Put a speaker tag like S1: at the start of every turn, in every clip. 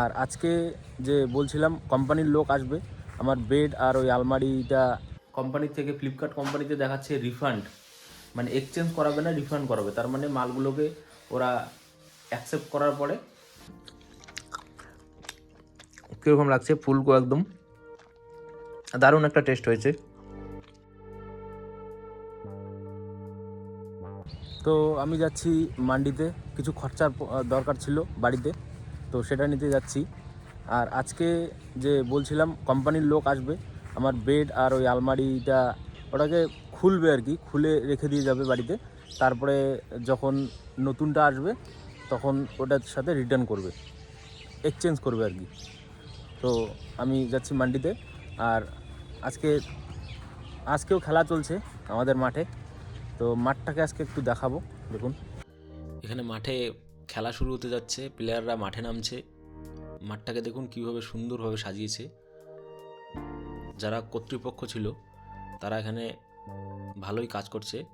S1: আর আজকে যে বলছিলাম কোম্পানির লোক আসবে। আমার বেড আর ওই আলমারিটা কোম্পানির থেকে ফ্লিপকার্ট কোম্পানিতে দেখাচ্ছে রিফান্ড মানে এক্সচেঞ্জ করাবে না রিফান্ড করাবে। তার মানে মালগুলোকে ওরা অ্যাকসেপ্ট করার পরে কীরকম লাগছে? ফুলকো একদম। দারুণ একটা টেস্ট হয়েছে। তো আমি যাচ্ছি মান্ডিতে। কিছু খরচার দরকার ছিল বাড়িতে। তো সেটা নিতে যাচ্ছি। আর আজকে যে বলছিলাম, কোম্পানির লোক আসবে, আমার বেড আর ওই আলমারিটা ওটাকে খুলবে আর কি, খুলে রেখে দিয়ে যাবে বাড়িতে। তারপরে যখন নতুনটা আসবে, তখন ওটার সাথে রিটার্ন করবে এক্সচেঞ্জ করবে আর কি। তো আমি যাচ্ছি মান্ডিতে। আর আজকে, আজকেও খেলা চলছে আমাদের মাঠে। তো মাঠটাকে আজকে একটু দেখাবো, দেখুন। এখানে মাঠে খেলা শুরু হতে যাচ্ছে প্লেয়াররা মাঠে নামছে। মাঠটাকে দেখুন কীভাবে সুন্দরভাবে সাজিয়েছে। যারা কর্তৃপক্ষ ছিল, তারা এখানে ভালোই কাজ করছে।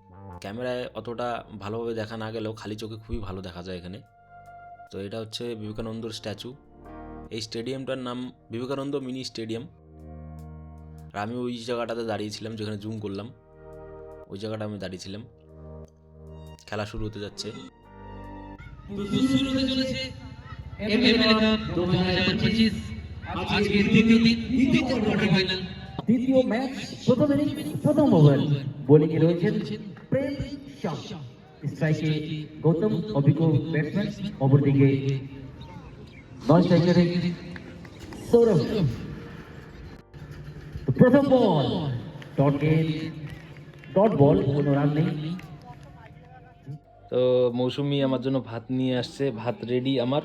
S1: ক্যামেরায় অতটা ভালোভাবে দেখা না গেলেও খালি চোখে খুবই ভালো দেখা যায় এখানে। তো এটা হচ্ছে বিবেকানন্দর স্ট্যাচু। এই স্টেডিয়ামটার নাম বিবেকানন্দ মিনি স্টেডিয়াম। আর আমি ওই জায়গাটাতে দাঁড়িয়েছিলাম যেখানে জুম করলাম। ওই জায়গাটা আমি দাঁড়িয়েছিলাম। খেলা শুরু হতে যাচ্ছে।
S2: শুরু হতে চলেছে এমএলএ কাপ দু হাজার পঁচিশ আজকের দ্বিতীয় দিন দ্বিতীয় কোয়ার্টার ফাইনাল
S3: দ্বিতীয় ম্যাচ প্রথম ইনিংস প্রথম ওভার বোলিং এ রয়েছেন প্রেম শাহ। স্ট্রাইকে গৌতম অভিজ্ঞ ব্যাটসম্যান অপরদিকে নন স্ট্রাইকারে সৌরভ। প্রথম বল ডট গেট ডট বল কোনো রান নেই।
S1: তো মৌসুমি আমার জন্য ভাত নিয়ে আসছে, ভাত রেডি আমার।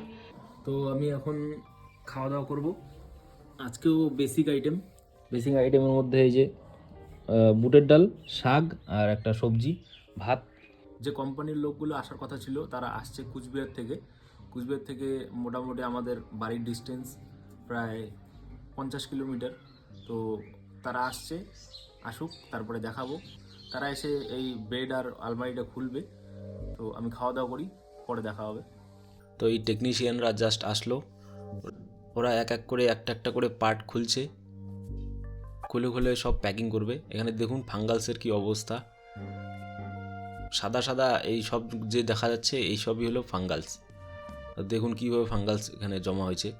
S1: তো আমি এখন খাওয়া দাওয়া করব। আজকেও বেসিক আইটেম বেসিক আইটেমের মধ্যে এই যে বুটের ডাল, শাক আর একটা সবজি, ভাত। যে কোম্পানির লোকগুলো আসার কথা ছিল, তারা আসছে কুচবিহার থেকে। কুচবিহার থেকে মোটামুটি আমাদের বাড়ির ডিস্টেন্স প্রায় পঞ্চাশ কিলোমিটার। তো তারা আসছে, আসুক, তারপরে দেখাবো। তারা এসে এই বেড আর আলমারিটা খুলবে। তো আমি খাওয়া দাওয়া করি, পরে দেখা হবে। তো এই টেকনিশিয়ানরা জাস্ট আসলো। ওরা এক এক করে, একটা একটা করে পার্ট খুলছে। খুলে খুলে সব প্যাকিং করবে। এখানে দেখুন ফাঙ্গালসের কি অবস্থা। সাদা সাদা এই সব যে দেখা যাচ্ছে, এই সবই হলো ফাঙ্গালস। দেখুন কীভাবে ফাঙ্গালস এখানে জমা হয়েছে।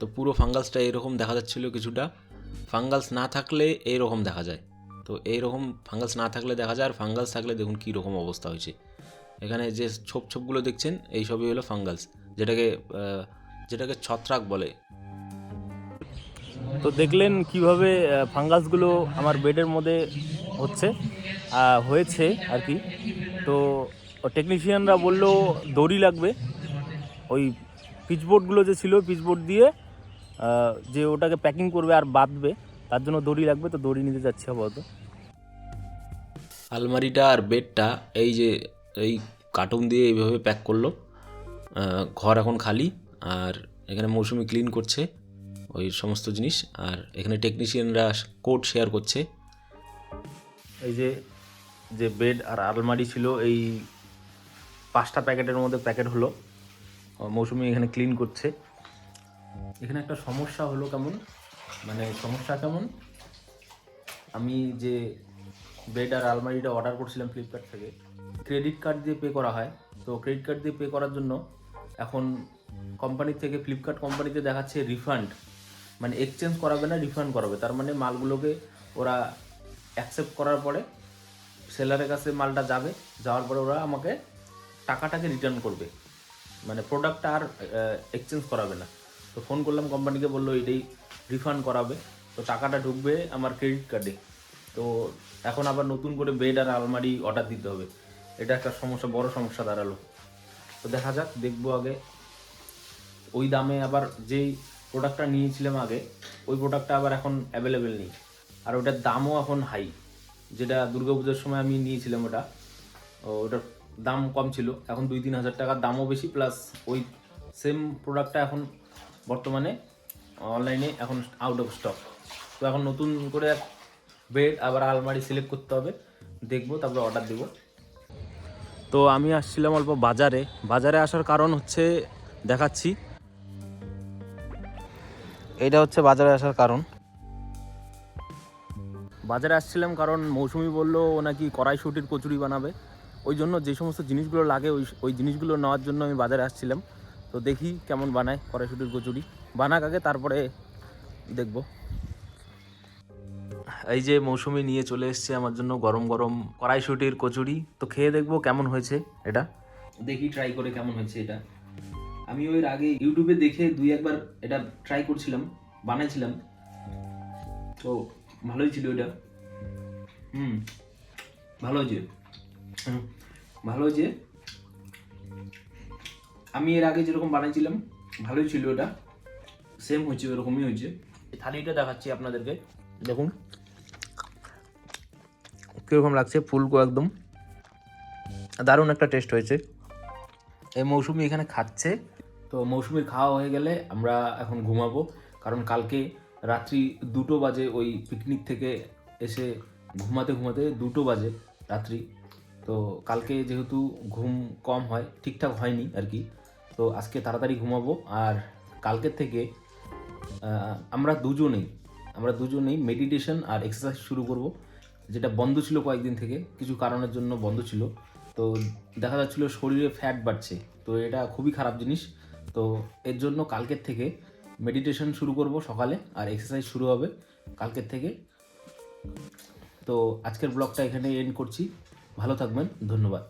S1: তো পুরো ফাঙ্গালসটা এরকম দেখা যাচ্ছিল কিছুটা। ফাঙ্গালস না থাকলে এইরকম দেখা যায়। তো এইরকম ফাঙ্গালস না থাকলে দেখা যায়, আর ফাঙ্গালস থাকলে দেখুন কী রকম অবস্থা হয়েছে। এখানে যে ছোপ ছোপগুলো দেখছেন, এই সবই হলো ফাঙ্গালস যেটাকে যেটাকে ছত্রাক বলে। তো দেখলেন কীভাবে ফাঙ্গাসগুলো আমার বেডের মধ্যে হচ্ছে হয়েছে আর কি। তো টেকনিশিয়ানরা বলল, দড়ি লাগবে। ওই পিচবোর্ডগুলো যে ছিল পিচবোর্ড দিয়ে যে ওটাকে প্যাকিং করবে আর বাঁধবে তার জন্য দড়ি লাগবে তো দড়ি নিতে যাচ্ছি আপাতত। আলমারিটা আর বেডটা এই যে এই কার্টুন দিয়ে এইভাবে প্যাক করল। ঘর এখন খালি আর এখানে মৌসুমি ক্লিন করছে ওই সমস্ত জিনিস। আর এখানে টেকনিশিয়ানরা কোড শেয়ার করছে। এই যে যে বেড আর আলমারি ছিল এই পাঁচটা প্যাকেটের মধ্যে প্যাকেট হলো। মৌসুমি এখানে ক্লিন করছে। এখানে একটা সমস্যা হলো কেমন? মানে সমস্যা কেমন? আমি যে বেড আর আলমারিটা অর্ডার করছিলাম ফ্লিপকার্ট থেকে ক্রেডিট কার্ড দিয়ে পে করা হয়। তো ক্রেডিট কার্ড দিয়ে পে করার জন্য এখন কোম্পানি থেকে ফ্লিপকার্ট কোম্পানিতে দেখাচ্ছে রিফান্ড মানে এক্সচেঞ্জ করাবে না রিফান্ড করাবে। তার মানে মালগুলোকে ওরা অ্যাকসেপ্ট করার পরে সেলারের কাছে মালটা যাবে, যাওয়ার পরে ওরা আমাকে টাকাটাকে রিটার্ন করবে। মানে প্রোডাক্টটা আর এক্সচেঞ্জ করাবে না। তো ফোন করলাম, কোম্পানিকে বলল এটাই রিফান্ড করাবে। তো টাকাটা ঢুকবে আমার ক্রেডিট কার্ডে তো এখন আবার নতুন করে বেড আর আলমারি অর্ডার দিতে হবে। এটা একটা সমস্যা, বড় সমস্যা দাঁড়াল। তো দেখা যাক, দেখব আগে। ওই দামে আবার যেই প্রোডাক্টটা নিয়েছিলাম আগে, ওই প্রোডাক্টটা আবার এখন অ্যাভেলেবেল নেই। আর ওটার দামও এখন হাই যেটা দুর্গাপুজোর সময় আমি নিয়েছিলাম ওটা ওটার দাম কম ছিল। এখন দুই তিন হাজার টাকার দামও বেশি প্লাস ওই সেম প্রোডাক্টটা এখন বর্তমানে অনলাইনে এখন আউট অফ স্টক তো এখন নতুন করে বেড আবার আলমারি সিলেক্ট করতে হবে। দেখব, তারপরে অর্ডার দেবো। তো আমি আসছিলাম অল্প বাজারে। বাজারে আসার কারণ হচ্ছে, দেখাচ্ছি। এটা হচ্ছে বাজারে আসার কারণ। বাজারে আসছিলাম কারণ মৌসুমি বলল ও নাকি কড়াইশুটির কচুরি বানাবে। ওই জন্য যে সমস্ত জিনিসগুলো লাগে, ওই ওই জিনিসগুলো নেওয়ার জন্য আমি বাজারে আসছিলাম। তো দেখি কেমন বানায় কড়াইশুটির কচুরি। বানাক আগে তারপরে দেখব। এই যে মৌসুমি নিয়ে চলে এসছে আমার জন্য গরম গরম কড়াইশুটির কচুরি। তো খেয়ে দেখব কেমন হয়েছে এটা। দেখি ট্রাই করে কেমন হয়েছে এটা। আমি ওই আগে ইউটিউবে দেখে দুই একবার এটা ট্রাই করছিলাম বানাইছিলাম। তো ভালোই ছিল এটা। হুম ভালো হয়েছে। ভালো হয়েছে। আমি এর আগে যেরকম বানাইছিলাম ভালোই ছিল ওটা। সেম হয়েছে ওরকমই হয়েছে। এই থালিটা দেখাচ্ছি আপনাদেরকে। দেখুন। কীরকম লাগছে ফুলকো একদম। দারুণ একটা টেস্ট হয়েছে। এই মৌসুমি এখানে খাচ্ছে। তো মৌসুমির খাওয়া হয়ে গেলে আমরা এখন ঘুমাবো। কারণ কালকে রাত্রি দুটো বাজে ওই পিকনিক থেকে এসে ঘুমাতে ঘুমাতে দুটো বাজে রাত্রি। তো কালকে যেহেতু ঘুম কম হয় ঠিকঠাক হয়নি আর কি। তো আজকে তাড়াতাড়ি ঘুমাবো। আর কালকের থেকে আমরা দুজনেই আমরা দুজনেই মেডিটেশন আর এক্সারসাইজ শুরু করব। যেটা বন্ধ ছিল কয়েকদিন থেকে, কিছু কারণের জন্য বন্ধ ছিল। তো দেখা যাচ্ছিল শরীরে ফ্যাট বাড়ছে, তো এটা খুবই খারাপ জিনিস। তো এর জন্য কালকের থেকে মেডিটেশন শুরু করব সকালে, আর এক্সারসাইজ শুরু হবে কালকের থেকে। তো আজকের ব্লগটা এখানে এন্ড করছি। ভালো থাকবেন, ধন্যবাদ।